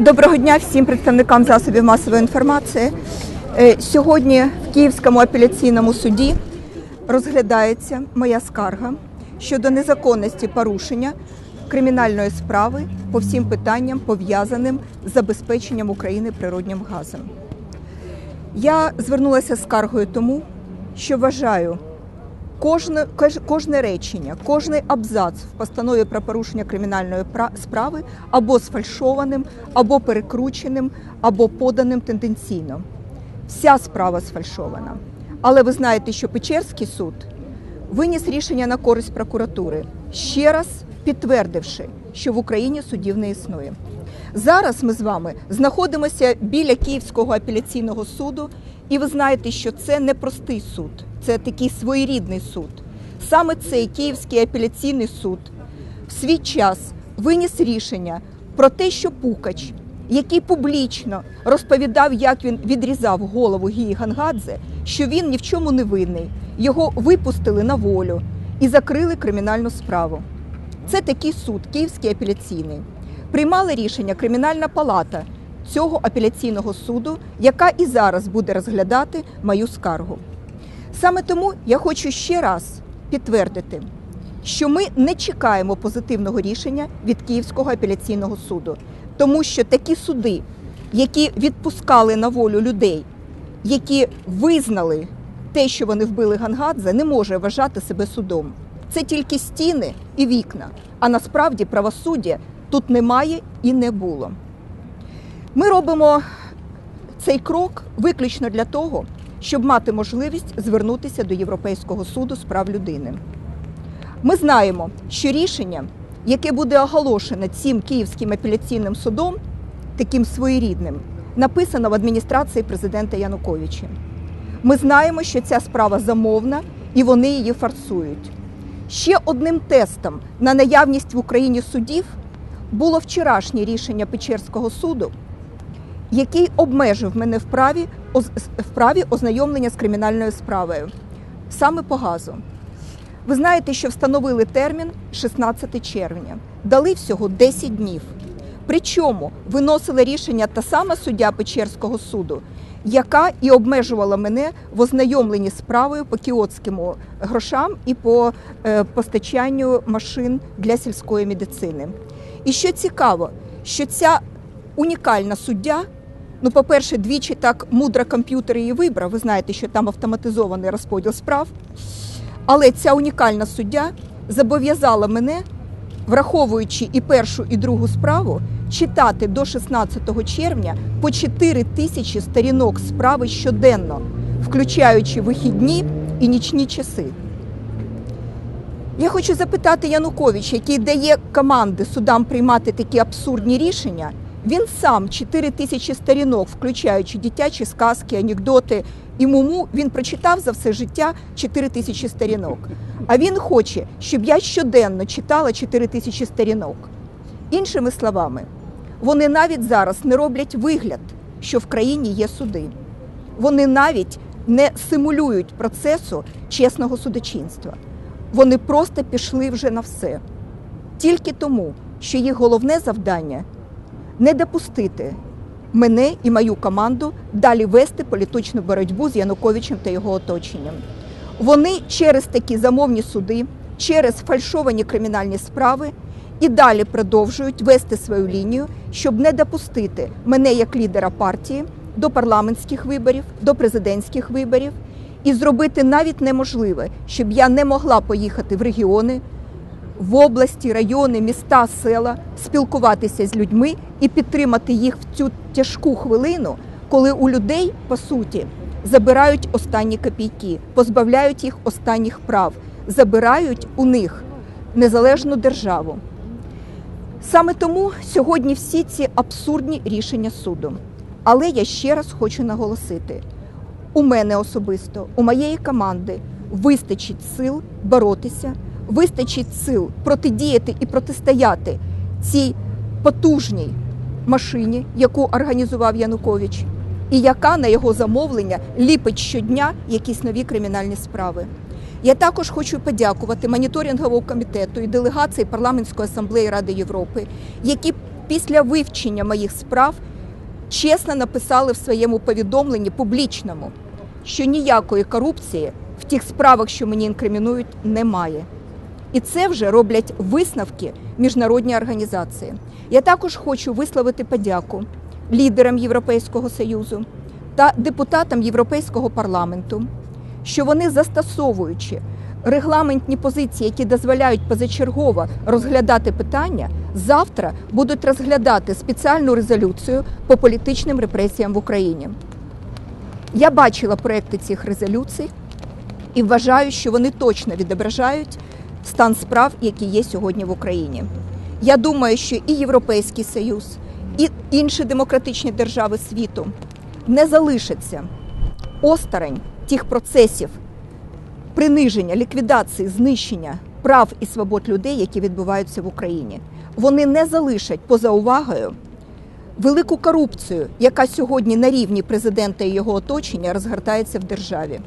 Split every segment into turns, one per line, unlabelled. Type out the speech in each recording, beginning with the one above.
Доброго дня всім представникам засобів масової інформації. Е, Сьогодні в Київському апеляційному суді розглядається моя скарга щодо незаконності порушення кримінальної справи по всім питанням, пов'язаним з забезпеченням України природнім газом. Я звернулася скаргою тому, що вважаю, Кожне, кожне речення, кожний абзац в постанові про порушення кримінальної пра- справи або сфальшованим, або перекрученим, або поданим тенденційно. Вся справа сфальшована. Але ви знаєте, що Печерський суд виніс рішення на користь прокуратури, ще раз підтвердивши, що в Україні судів не існує. Зараз ми з вами знаходимося біля Київського апеляційного суду, і ви знаєте, що це не простий суд, це такий своєрідний суд. Саме цей Київський апеляційний суд в свій час виніс рішення про те, що Пукач, який публічно розповідав, як він відрізав голову Гії Гангадзе, що він ні в чому не винний, його випустили на волю і закрили кримінальну справу. Це такий суд, Київський апеляційний. Приймала рішення Кримінальна палата цього апеляційного суду, яка і зараз буде розглядати мою скаргу. Саме тому я хочу ще раз підтвердити, що ми не чекаємо позитивного рішення від Київського апеляційного суду, тому що такі суди, які відпускали на волю людей, які визнали те, що вони вбили Гангадзе, не може вважати себе судом. Це тільки стіни і вікна. А насправді правосуддя тут немає і не було. Ми робимо цей крок виключно для того, щоб мати можливість звернутися до Європейського суду з прав людини. Ми знаємо, що рішення, яке буде оголошене цим Київським апеляційним судом, таким своєрідним, написано в адміністрації президента Януковича. Ми знаємо, що ця справа замовна і вони її форсують. Ще одним тестом на наявність в Україні судів було вчорашнє рішення Печерського суду, який обмежив мене в праві, в праві ознайомлення з кримінальною справою саме по газу. Ви знаєте, що встановили термін 16 червня, дали всього 10 днів. Причому виносила рішення та сама суддя Печерського суду, яка і обмежувала мене в ознайомленні з справою по кіотським грошам і по е, постачанню машин для сільської медицини. І що цікаво, що ця унікальна суддя, ну, по-перше, двічі так мудро комп'ютер її вибрав. Ви знаєте, що там автоматизований розподіл справ. Але ця унікальна суддя зобов'язала мене, враховуючи і першу, і другу справу, читати до 16 червня по 4 тисячі сторінок справи щоденно, включаючи вихідні і нічні часи. Я хочу запитати Януковича, який дає команди судам приймати такі абсурдні рішення. Він сам 4 тисячі сторінок, включаючи дитячі сказки, анекдоти і муму, він прочитав за все життя 4 тисячі сторінок. А він хоче, щоб я щоденно читала 4 тисячі сторінок. Іншими словами, вони навіть зараз не роблять вигляд, що в країні є суди. Вони навіть не симулюють процесу чесного судочинства. Вони просто пішли вже на все. Тільки тому, що їх головне завдання не допустити мене і мою команду далі вести політичну боротьбу з Януковичем та його оточенням. Вони через такі замовні суди, через фальшовані кримінальні справи і далі продовжують вести свою лінію, щоб не допустити мене як лідера партії до парламентських виборів, до президентських виборів і зробити навіть неможливе, щоб я не могла поїхати в регіони, в області, райони, міста, села, спілкуватися з людьми і підтримати їх в цю тяжку хвилину, коли у людей, по суті, забирають останні копійки, позбавляють їх останніх прав, забирають у них незалежну державу. Саме тому сьогодні всі ці абсурдні рішення суду. Але я ще раз хочу наголосити: у мене особисто, у моєї команди вистачить сил боротися, вистачить сил протидіяти і протистояти цій потужній машині, яку організував Янукович, і яка на його замовлення ліпить щодня якісь нові кримінальні справи. Я також хочу подякувати моніторинговому комітету і делегації парламентської асамблеї Ради Європи, які після вивчення моїх справ чесно написали в своєму повідомленні публічному, що ніякої корупції в тих справах, що мені інкримінують, немає. І це вже роблять висновки міжнародні організації. Я також хочу висловити подяку лідерам Європейського союзу та депутатам Європейського парламенту, що вони застосовуючи регламентні позиції, які дозволяють позачергово розглядати питання, завтра будуть розглядати спеціальну резолюцію по політичним репресіям в Україні. Я бачила проекти цих резолюцій і вважаю, що вони точно відображають стан справ, які є сьогодні в Україні. Я думаю, що і Європейський Союз, і інші демократичні держави світу не залишаться осторонь тих процесів приниження, ліквідації, знищення прав і свобод людей, які відбуваються в Україні. Вони не залишать поза увагою велику корупцію, яка сьогодні на рівні президента і його оточення розгортається в державі.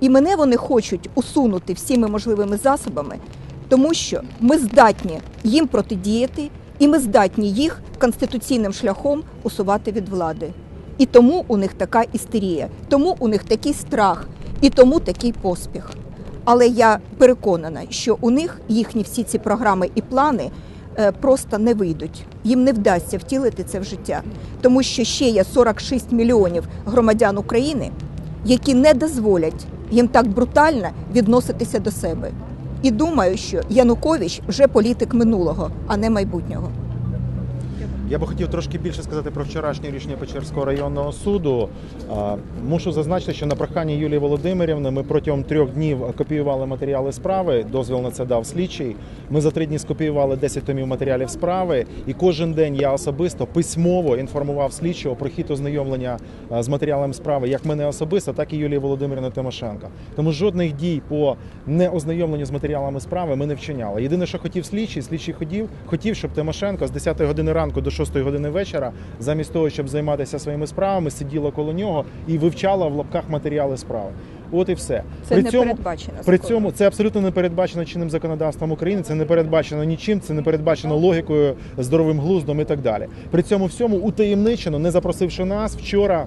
І мене вони хочуть усунути всіми можливими засобами, тому що ми здатні їм протидіяти, і ми здатні їх конституційним шляхом усувати від влади. І тому у них така істерія, тому у них такий страх, і тому такий поспіх. Але я переконана, що у них їхні всі ці програми і плани е, просто не вийдуть. Їм не вдасться втілити це в життя, тому що ще є 46 мільйонів громадян України, які не дозволять їм так брутально відноситися до себе. І думаю, що Янукович вже політик минулого, а не майбутнього.
Я би хотів трошки більше сказати про вчорашнє рішення Печерського районного суду. Мушу зазначити, що на прохання Юлії Володимирівни ми протягом трьох днів копіювали матеріали справи. Дозвіл на це дав слідчий. Ми за три дні скопіювали 10 томів матеріалів справи, і кожен день я особисто письмово інформував слідчого про хід ознайомлення з матеріалами справи, як мене особисто, так і Юлії Володимирівни Тимошенко. Тому жодних дій по неознайомленню з матеріалами справи ми не вчиняли. Єдине, що хотів слідчий, слідчий хотів, хотів, щоб Тимошенко з 10 години ранку до 6 години вечора, замість того, щоб займатися своїми справами, сиділа коло нього і вивчала в лапках матеріали справи. От і все.
Це
при
не
цьому,
передбачено.
при
законом.
цьому це абсолютно не передбачено чинним законодавством України. Це не передбачено нічим, це не передбачено логікою, здоровим глуздом і так далі. При цьому всьому утаємничено, не запросивши нас вчора.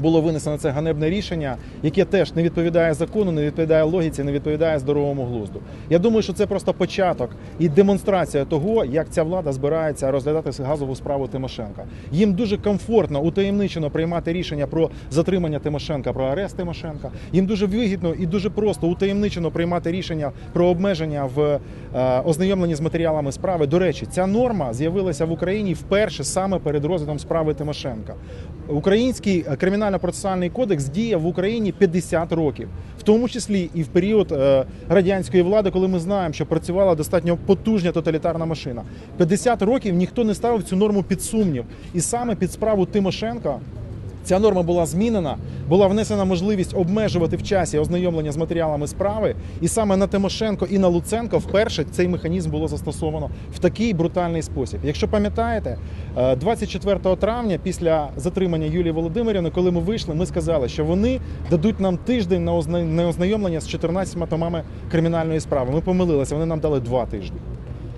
Було винесено це ганебне рішення, яке теж не відповідає закону, не відповідає логіці, не відповідає здоровому глузду. Я думаю, що це просто початок і демонстрація того, як ця влада збирається розглядати газову справу Тимошенка. Їм дуже комфортно утаємничено приймати рішення про затримання Тимошенка, про арест Тимошенка. Їм дуже вигідно і дуже просто утаємничено приймати рішення про обмеження в е, ознайомленні з матеріалами справи. До речі, ця норма з'явилася в Україні вперше саме перед розглядом справи Тимошенка. Український е, кримінально-процесуальний кодекс діє в Україні 50 років, в тому числі і в період е, радянської влади, коли ми знаємо, що працювала достатньо потужна тоталітарна машина. 50 років ніхто не ставив цю норму під сумнів, і саме під справу Тимошенка. Ця норма була змінена, була внесена можливість обмежувати в часі ознайомлення з матеріалами справи, і саме на Тимошенко і на Луценко вперше цей механізм було застосовано в такий брутальний спосіб. Якщо пам'ятаєте, е, 24 травня, після затримання Юлії Володимирівни, коли ми вийшли, ми сказали, що вони дадуть нам тиждень на ознайомлення з 14 томами кримінальної справи. Ми помилилися, вони нам дали два тижні.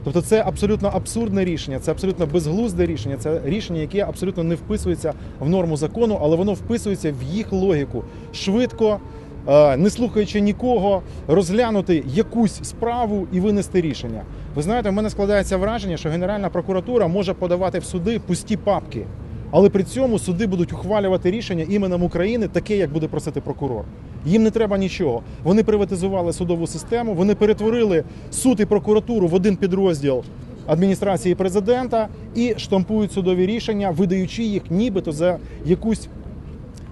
Тобто це абсолютно абсурдне рішення, це абсолютно безглузде рішення, це рішення, яке абсолютно не вписується в норму закону, але воно вписується в їх логіку. Швидко, е, не слухаючи нікого, розглянути якусь справу і винести рішення. Ви знаєте, в мене складається враження, що Генеральна прокуратура може подавати в суди пусті папки, але при цьому суди будуть ухвалювати рішення іменем України, таке, як буде просити прокурор. Їм не треба нічого. Вони приватизували судову систему, вони перетворили суд і прокуратуру в один підрозділ адміністрації президента і штампують судові рішення, видаючи їх нібито за якусь.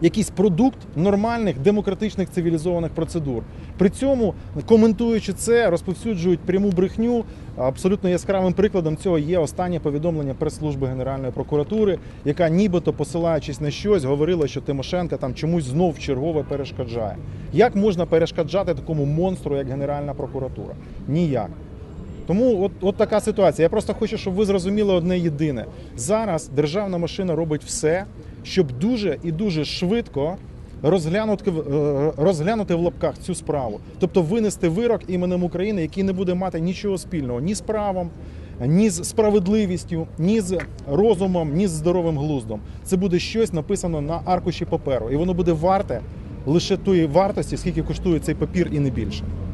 Якийсь продукт нормальних демократичних цивілізованих процедур. При цьому, коментуючи це, розповсюджують пряму брехню. Абсолютно яскравим прикладом цього є останнє повідомлення прес-служби Генеральної прокуратури, яка нібито посилаючись на щось, говорила, що Тимошенка там чомусь знов чергове перешкоджає. Як можна перешкоджати такому монстру, як Генеральна прокуратура? Ніяк. Тому от, от така ситуація. Я просто хочу, щоб ви зрозуміли одне єдине. Зараз державна машина робить все, щоб дуже і дуже швидко розглянути, е, розглянути в лапках цю справу. Тобто винести вирок іменем України, який не буде мати нічого спільного ні з правом, ні з справедливістю, ні з розумом, ні з здоровим глуздом. Це буде щось написано на аркуші паперу, і воно буде варте лише тої вартості, скільки коштує цей папір, і не більше.